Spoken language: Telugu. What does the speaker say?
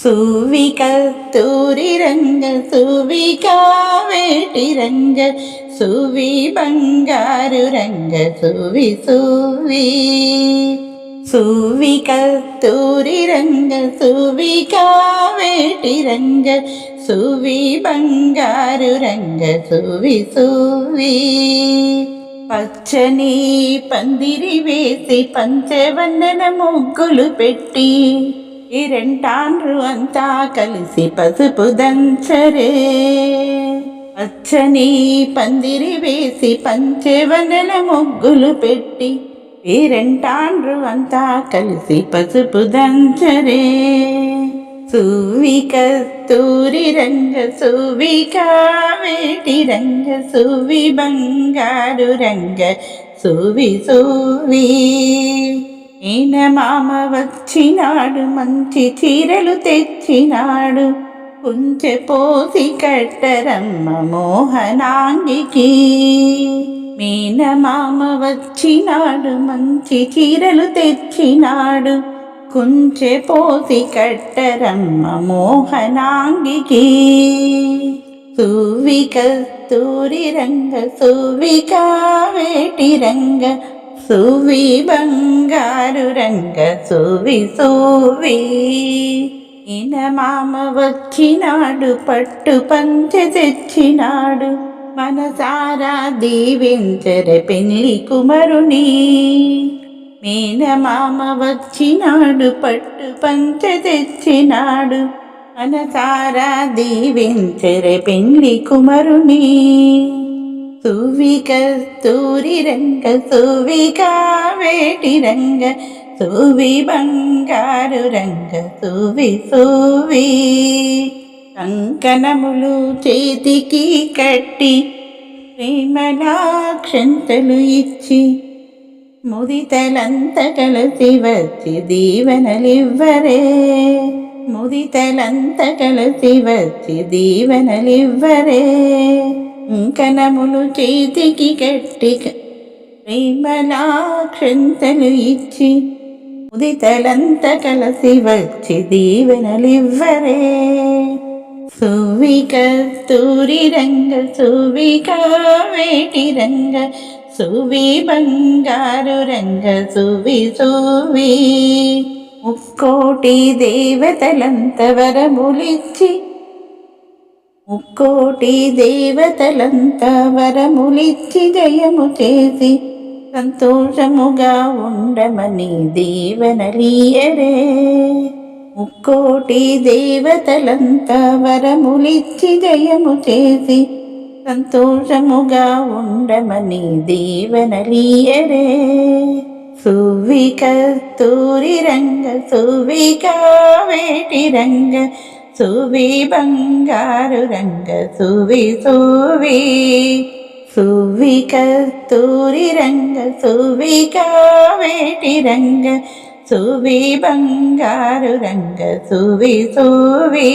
సువి కస్తూరి రంగ సువిక వేటి రంగ సువి బంగారు రంగ సువి సువి సువి కస్తూరి రంగ సువిక వేటి రంగ సువి బంగారు రంగ సువి సువి పచ్చని పందిరి వేసి పంచవన్నన ముగ్గులు పెట్టి ఈ రెంటాండ్రు అంతా కలిసి పసుపు దంచరే. పచ్చని పందిరి వేసి పంచవన్నెల ముగ్గులు పెట్టి ఈ రెంటాండ్రు అంతా కలిసి పసుపు దంచరే. సువి కస్తూరి రంగ సువిక వేటి రంగ సువి బంగారు రంగ సువి సువి. మామ వచ్చినాడు మంచి చీరలు తెచ్చినాడు. కుంచె పోసి కట్టరమ్మ మోహనాంగికి. మీన మామ వచ్చినాడు మంచి చీరలు తెచ్చినాడు. కుంచె పోసి కట్టరమ్మ మోహనాంగికి. సువి కస్తూరి రంగ సువిక వేటి రంగ సువి బంగారు రంగ సువి సువి. ఇన మామ వచ్చినాడు పట్టు పంచ తెచ్చినాడు. మనసారా దీవించర పెళ్ళి కుమరుని. మీన మామ వచ్చినాడు పట్టు పంచ తెచ్చినాడు. మనసారా దీవించర పెళ్ళి కుమరుని. సువి కస్తూరి రంగ సువిక కావేటి రంగ సువి బంగారు రంగ సువి సువి కంకణములు చేతికి కట్టి ప్రేమలాక్షంతలు ఇచ్చి ముదితలంత కలిసి వచ్చి దీవెనలివ్వరే ముదితలంత కలిసి వచ్చి దీవెనలివ్వరే కంకణములు చేతికి కట్టి ప్రేమలాక్షంతలు ఇచ్చి ఉదితలంత కలసి వచ్చి దీవెనలివ్వరే సువిక తూరి రంగ సువిక వేటి రంగ సువి బంగారు రంగ సువి సువి ముక్కోటి దేవతలంత వరములిచ్చి ముక్కోటి దేవతలంతా వరములిచ్చి జయము చేసి సంతోషముగా ఉండమని దీవెనలీయరే ముక్కోటి దేవతలంతా వరములిచ్చి జయము చేసి సంతోషముగా ఉండమని దీవెనలీయరే సువిక తూరి రంగ సువిక వేటి రంగ సువి బంగారు రంగ సువి సువి సువి కస్తూరి రంగ సువిక వేటి రంగ సువి బంగారు రంగ సువి సువి